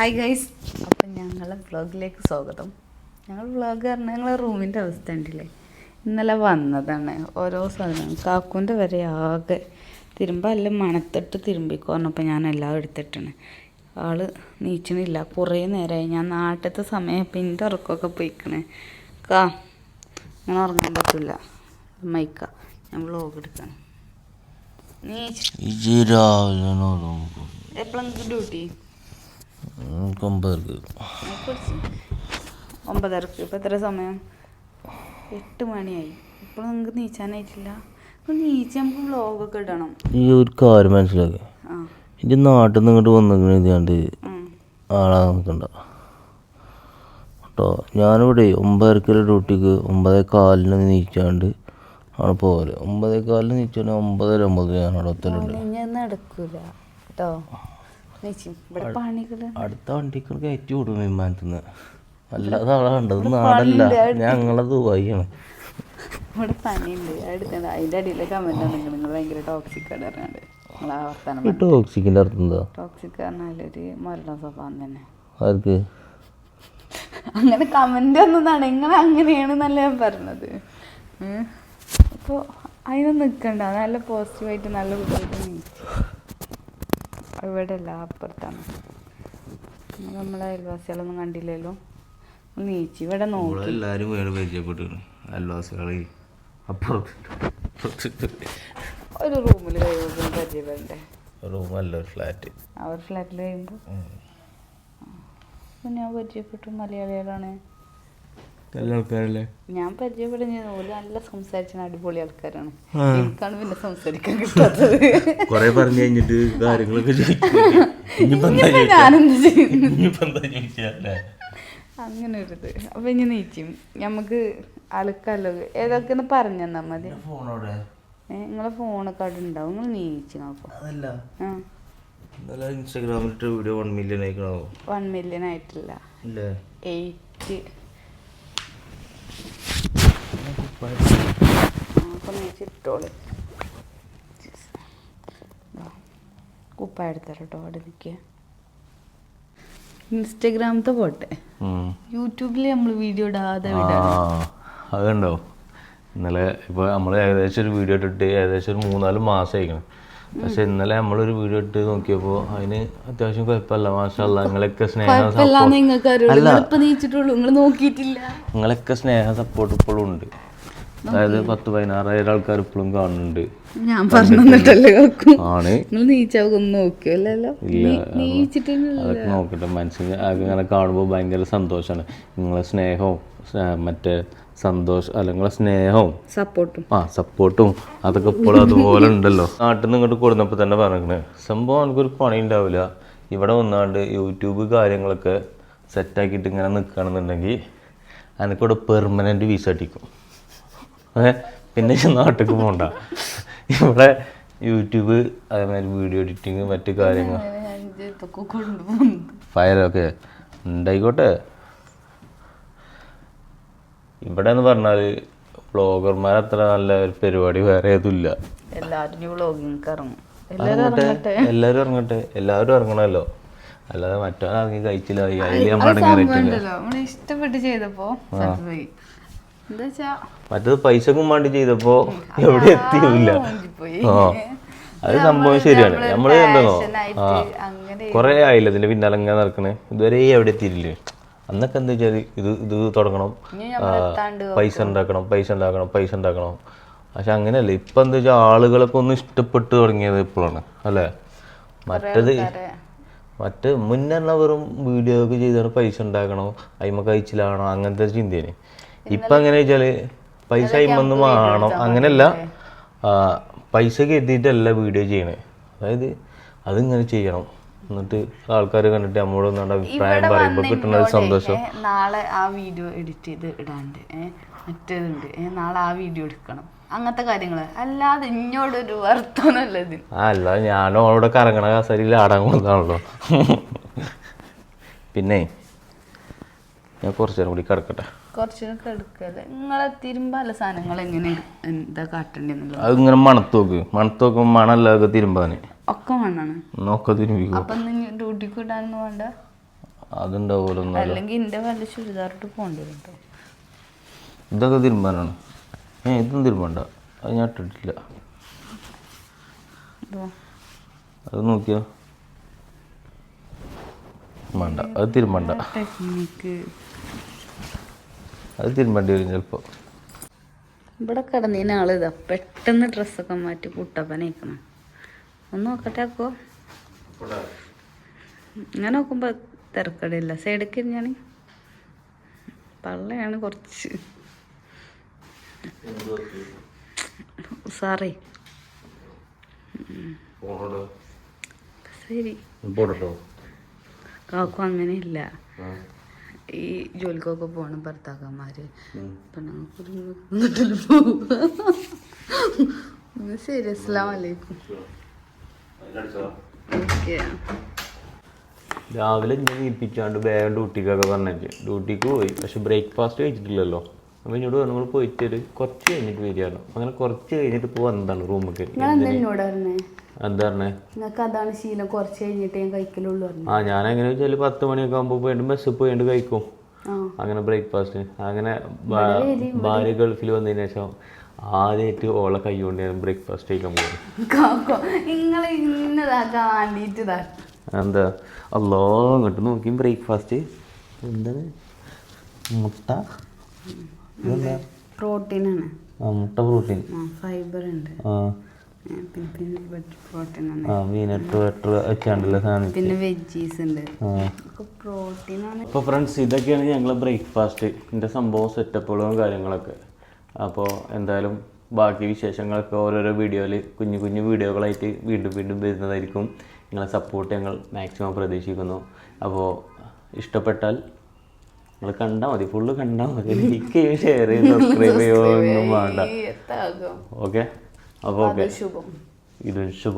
Hi guys അപ്പം ഞങ്ങളെ വ്ളോഗിലേക്ക് സ്വാഗതം. ഞങ്ങൾ വ്ളോഗ് പറഞ്ഞാൽ ഞങ്ങളെ റൂമിന്റെ അവസ്ഥ ഉണ്ടല്ലേ ഇന്നലെ വന്നതാണ്. ഓരോ സാധനം കാക്കൂന്റെ വരെ ആകെ തിരുമ്പെല്ലാം മണത്തിട്ട് തിരുമ്പിക്കോ പറഞ്ഞപ്പോൾ ഞാൻ എല്ലാം എടുത്തിട്ടാണ്. ആൾ നീച്ചണില്ല. കുറേ നേരമായി ഞാൻ നാട്ടിലത്തെ സമയം ഇപ്പം എന്റെ ഉറക്കമൊക്കെ പോയിക്കണേ. കാ അങ്ങനെ ഉറങ്ങാൻ പറ്റില്ല മൈക്ക ഞാൻ വ്ളോഗ് എടുക്കണം. നീ എപ്പോഴെങ്കിലും ഡ്യൂട്ടി ഒമ്പതരക്ക്. ഇപ്പം എത്ര സമയം? എട്ട് മണിയായി. ഇപ്പോൾ നിങ്ങൾക്ക് നീച്ചാനായിട്ടില്ല. അപ്പോൾ നീച്ച് നമുക്ക് വ്ളോഗൊക്കെ ഇടണം. ഈ ഒരു കാര്യം മനസ്സിലാക്കി. എന്റെ നാട്ടിൽ നിന്ന് ഇങ്ങോട്ട് വന്നിങ്ങനെ ഇതാണ്ട്. ആളാ നിൽക്കണ്ട കേട്ടോ ഞാനിവിടെ ഒമ്പതരക്കുള്ള ഡ്യൂട്ടിക്ക്. ഒമ്പതേ കാലിന് നീച്ചാണ്ട് ആണ് പോകൽ ഒമ്പതേ കാലിന് നീച്ചാണ്ട് ഒമ്പതര ഒമ്പത് ഞാൻ അവിടെ എത്തലുണ്ട്. നടക്കൂല. കേട്ടോ അടുത്ത വണ്ടിക്ക് കയറ്റി വിടും വിമാനത്തിൽ നിന്ന് അല്ലാതെ ആളെ കണ്ടത് നാടല്ല. ഞങ്ങളെ ദുബായിയാണ്. ഇവിടെ പനിയുണ്ട് അടുത്തത് അതിന്റെ അടിയിലെ കമന്റ് നിങ്ങൾ നിങ്ങൾ ഭയങ്കര ടോക്സിക് ടോക്സിക്കിന്റെ അർത്ഥം എന്താ? ടോക്സിക് പറഞ്ഞാലൊരു മരണ സ്വഭാവം തന്നെ. ആർക്ക്? അങ്ങനെ കമന്റ് ഒന്നതാണ് നിങ്ങൾ അങ്ങനെയാണെന്നല്ല ഞാൻ പറഞ്ഞത്. അപ്പോൾ അതിനൊന്നും നിൽക്കണ്ട നല്ല പോസിറ്റീവായിട്ട് നല്ല കുട്ടിയായിട്ട് ഇവിടെ അല്ല അപ്പുറത്താണ്. നമ്മളെ അയൽവാസികളൊന്നും കണ്ടില്ലല്ലോ. നീച്ചി ഇവിടെ നോക്കി. എല്ലാവരും വേറെ അയൽവാസികളെ ഒരു റൂമിൽ കഴിയുമ്പോൾ പരിചയപ്പെടണ്ടേ? റൂമല്ല ഒരു ഫ്ലാറ്റ്. ആ ഒരു ഫ്ലാറ്റിൽ കഴിയുമ്പോൾ ഞാൻ പരിചയപ്പെട്ടു മലയാളികളാണ്. നല്ല ആൾക്കാരല്ലേ? ഞാൻ പരിചയപ്പെടുന്ന ഓൽ നല്ല സംസാരിച്ച അടിപൊളി ആൾക്കാരാണ്. എനിക്കാണ് പിന്നെ സംസാരിക്കാൻ കിട്ടാത്തത്. കൊറേ പറഞ്ഞു കഴിഞ്ഞിട്ട് കാര്യങ്ങളൊക്കെ അങ്ങനെ ഒരു ഇത്. അപ്പൊ ഇനി നീച്ചും. നമുക്ക് അലക്കല്ലോ ഏതൊക്കെ ഒന്ന് പറഞ്ഞു തന്നാ മതി. നിങ്ങളെ ഫോണൊക്കെ അവിടെ ഉണ്ടാവും. നിങ്ങൾ നീച്ചു നോക്കാം. ഇന്നലെ ഇൻസ്റ്റാഗ്രാമിലിട്ട് വീഡിയോ വൺ മില്യൺ ആയിക്കണോ? വൺ മില്യൺ ആയിട്ടില്ല. ഇല്ലേ? എയ്റ്റ് അപ്പൊ നീച്ച് ഇട്ടോളി കുപ്പായ എടുത്തരാം കേട്ടോ അവിടെ നിൽക്കുക ഇൻസ്റ്റഗ്രാമത്തെ പോട്ടെ യൂട്യൂബിൽ നമ്മൾ വീഡിയോ ഇടാതെ അതുണ്ടോ ഇന്നലെ ഇപ്പോൾ നമ്മൾ ഏകദേശം ഒരു വീഡിയോ ഇട്ടിട്ട് ഏകദേശം ഒരു മൂന്നാൽ മാസം ആയിക്കണം പക്ഷെ ഇന്നലെ നമ്മളൊരു വീഡിയോ ഇട്ട് നോക്കിയപ്പോൾ അതിന് അത്യാവശ്യം കുഴപ്പമില്ല. മാഷല്ല നിങ്ങളൊക്കെ സ്നേഹം നിങ്ങളൊക്കെ സ്നേഹ സപ്പോർട്ട് ഇപ്പോഴും ഉണ്ട്. അതായത് പത്ത് പതിനാറായിരം ആൾക്കാർ ഇപ്പോഴും കാണുന്നുണ്ട്. ഞാൻ പറഞ്ഞിട്ടല്ലേ ആണ്. നോക്കിയല്ലോ അതൊക്കെ നോക്കട്ടെ. മനസ്സിന് അങ്ങനെ കാണുമ്പോൾ ഭയങ്കര സന്തോഷമാണ് നിങ്ങളെ സ്നേഹവും സ്നേ- മറ്റേ സന്തോഷം അല്ലെങ്കിൽ സ്നേഹവും സപ്പോർട്ടും. ആ സപ്പോർട്ടും അതൊക്കെ ഇപ്പോഴും അതുപോലെ ഉണ്ടല്ലോ. നാട്ടിൽ നിന്ന് ഇങ്ങോട്ട് കൊടുന്നപ്പോൾ തന്നെ പറഞ്ഞേ സംഭവം എനിക്കൊരു പണി ഉണ്ടാവില്ല. ഇവിടെ വന്നാണ്ട് യൂട്യൂബ് കാര്യങ്ങളൊക്കെ സെറ്റാക്കിയിട്ട് ഇങ്ങനെ നിൽക്കുകയാണെന്നുണ്ടെങ്കിൽ എനിക്കിവിടെ പെർമനന്റ് വിസ അടിക്കും. പിന്നെ ഞാൻ നാട്ടിലേക്ക് പോകണ്ട ഇവിടെ യൂട്യൂബ് അതേമാതിരി വീഡിയോ എഡിറ്റിങ് മറ്റു കാര്യങ്ങൾ. ഫയലൊക്കെ ഉണ്ടായിക്കോട്ടെ. ഇവിടെ എന്ന് പറഞ്ഞാൽ ബ്ലോഗർമാർ അത്ര നല്ല ഒരു പരിപാടി വേറെ ഏതുമില്ല. എല്ലാവരും ഇറങ്ങട്ടെ എല്ലാവരും ഇറങ്ങട്ടെ. ഇറങ്ങണമല്ലോ. അല്ലാതെ മറ്റൊരാൾ ഇറങ്ങി കഴിച്ചില്ല അതിൽ നമ്മൾ ഇഷ്ടപ്പെട്ട് ചെയ്തപ്പോ മറ്റത് പൈസക്കും വേണ്ടി ചെയ്തപ്പോ എവിടെ എത്തിയില്ല. ആ അത് സംഭവം ശരിയാണ്. നമ്മൾ എന്താണോ ആ കൊറേ ആയില്ല ഇതിന്റെ പിന്നാലെ ഇങ്ങനെ നടക്കണേ? ഇതുവരെ എവിടെ എത്തിയില്ലേ അന്നൊക്കെ എന്താ വെച്ചാൽ ഇത് ഇത് തുടങ്ങണം. പൈസ ഉണ്ടാക്കണം പൈസ ഉണ്ടാക്കണം പൈസ ഉണ്ടാക്കണം. പക്ഷെ അങ്ങനെയല്ല. ഇപ്പൊ എന്താ വെച്ചാൽ ആളുകളൊക്കെ ഒന്ന് ഇഷ്ടപ്പെട്ട് തുടങ്ങിയത് ഇപ്പോഴാണ്. അല്ലേ? മറ്റത് മറ്റ് മുന്നേ വെറും വീഡിയോ ഒക്കെ ചെയ്താണ് പൈസ ഉണ്ടാക്കണോ? അയിമ കഴിച്ചിലാണോ അങ്ങനത്തെ ചിന്തയാണ്. ഇപ്പൊ എങ്ങനെ വെച്ചാൽ പൈസ അയിമൊന്ന് വേണം. അങ്ങനെയല്ല പൈസ കരുതിയിട്ടല്ല വീഡിയോ ചെയ്യണേ. അതായത് അതിങ്ങനെ ചെയ്യണം. എന്നിട്ട് ആൾക്കാർ കണ്ടിട്ട് നമ്മളോട് ഒന്നാണ്ട് അഭിപ്രായം പറയുമ്പോൾ കിട്ടുന്ന ഒരു സന്തോഷം. നാളെ ആ വീഡിയോ എഡിറ്റ് ചെയ്ത് ഇടാണ്ട് മറ്റേതുണ്ട്. നാളെ ആ വീഡിയോ എടുക്കണം. അങ്ങനത്തെ കാര്യങ്ങൾ അല്ലാതെ ഇന്നോട് ഒരു ഇതിന് അല്ലത് അല്ല ഞാനും അവളോട് കറങ്ങണ കസരിയിൽ ആടാൻ കൊണ്ടാണല്ലോ പിന്നെ ഞാൻ കുറച്ചു നേരം കൂടി കിടക്കട്ടെ. കുറച്ചൊക്കെ എടുക്കല്ലേ നിങ്ങളെ തിരുമ്പാല സാധനങ്ങൾ എങ്ങനെ എന്താ കാട്ടണ്ടെന്നുള്ളത് അത് ഇങ്ങനെ മണത്തോക്ക് മണത്തോക്ക് മണല്ലാതെ തിരുമ്പാന്. ഒക്കെ മണ്ണാണ് നോക്ക തിരുമ്പിക്കും? അപ്പൊ ഡ്യൂട്ടിക്ക് ഇടാനൊന്നും വേണ്ട? അതുണ്ടാവുമല്ലോ എന്നാലും അല്ലെങ്കിൽ എന്റെ വല്ല ചുരിദാറിട്ട് പോകേണ്ടി വരും കേട്ടോ ഇതൊക്കെ തിരുമ്പാനാണ്. ഏ ഇതും തിരുമ്പണ്ട. അത് ഞാൻ ഇട്ടിട്ടില്ല. അത് നോക്കിയോ? വേണ്ട. അത് തിരുമ്പണ്ട. ടെക്നിക്ക്. അത് തിരുമ്പേണ്ടി വരും ചിലപ്പോൾ ഇവിടെ കിടന്നതിന് ആൾ ഇതാ. പെട്ടെന്ന് ഡ്രസ്സൊക്കെ മാറ്റി കുട്ടപ്പനയിക്കണം ഒന്ന് നോക്കട്ടെ അക്കോ ഞാൻ നോക്കുമ്പോൾ തിരക്കടില്ല. സൈഡിൽ ഞാൻ പള്ളയാണ് കുറച്ച്. സാറേ ശരി. കാക്കും അങ്ങനെയില്ല. ഈ ജോലിക്കൊക്കെ പോണ ഭർത്താക്കന്മാര്. പെണ്ണുങ്ങൾക്കൊരു ശരി അസ്സാം വലൈക്കും ഓക്കെ. രാവിലെ ഇങ്ങനെ നീപ്പിച്ചാണ്ട് വേഗം ഡ്യൂട്ടിക്കൊക്കെ പറഞ്ഞിട്ട് ഡ്യൂട്ടിക്ക് പോയി. പക്ഷെ ബ്രേക്ക്ഫാസ്റ്റ് കഴിച്ചിട്ടില്ലല്ലോ. അപ്പം എന്നോട് നമ്മൾ പോയിട്ട് ഒരു കുറച്ച് കഴിഞ്ഞിട്ട് വരികയാണ് അങ്ങനെ കുറച്ച് കഴിഞ്ഞിട്ട് പോവാ എന്താണ് റൂമൊക്കെ നിങ്ങൾ എന്നോട് പറഞ്ഞേ? എന്താ പറഞ്ഞേ? നിങ്ങൾക്ക് അതാണ് ശീലം കുറച്ച് കഴിഞ്ഞിട്ട് ഞാൻ കഴിക്കലുള്ളൂ ആ ഞാൻ എങ്ങനെ വെച്ചാൽ പത്ത് മണിയൊക്കെ ആകുമ്പോൾ പോയിട്ട് ബസ്സിൽ പോയിട്ട് കഴിക്കും. അങ്ങനെ ബ്രേക്ക്ഫാസ്റ്റ് അങ്ങനെ ഭാര്യ ഗൾഫിൽ വന്നതിന് ശേഷം ആദ്യമായിട്ട് ഓളെ കൈ കൊണ്ട് ഞാൻ ബ്രേക്ക്ഫാസ്റ്റ് കഴിക്കാൻ പോകും നിങ്ങൾ ഇന്നതാക്കാൻ വേണ്ടിയിട്ട് എന്താ? അല്ലോ അങ്ങോട്ട് നോക്കി ബ്രേക്ക്ഫാസ്റ്റ് എന്താണ്? മുട്ട? പ്രോട്ടീനാണ്. ആ മുട്ട പ്രോട്ടീൻ. ആ ഫൈബർ ഉണ്ട് പിന്നെ വെജീസ് ഉണ്ട്. അപ്പോൾ ഫ്രണ്ട്സ് ഇതൊക്കെയാണ് ഞങ്ങളെ ബ്രേക്ക്ഫാസ്റ്റ് ഇതിന്റെ സംഭവം സെറ്റപ്പുകളും കാര്യങ്ങളൊക്കെ. അപ്പോൾ എന്തായാലും ബാക്കി വിശേഷങ്ങളൊക്കെ ഓരോരോ വീഡിയോയിൽ കുഞ്ഞു കുഞ്ഞു വീഡിയോകളായിട്ട് വീണ്ടും വീണ്ടും വരുന്നതായിരിക്കും. നിങ്ങളെ സപ്പോർട്ട് ഞങ്ങൾ മാക്സിമം പ്രതീക്ഷിക്കുന്നു. അപ്പോൾ ഇഷ്ടപ്പെട്ടാൽ നിങ്ങൾ കണ്ടാൽ മതി ഫുള്ള് കണ്ടാൽ മതി. ലൈക്ക് ഷെയർ ചെയ്ത് സബ്സ്ക്രൈബ് ചെയ്യുമോ ഒന്നും വേണ്ട. ഓക്കെ അപ്പോൾ ഓക്കെ ഇത് ശുഭം.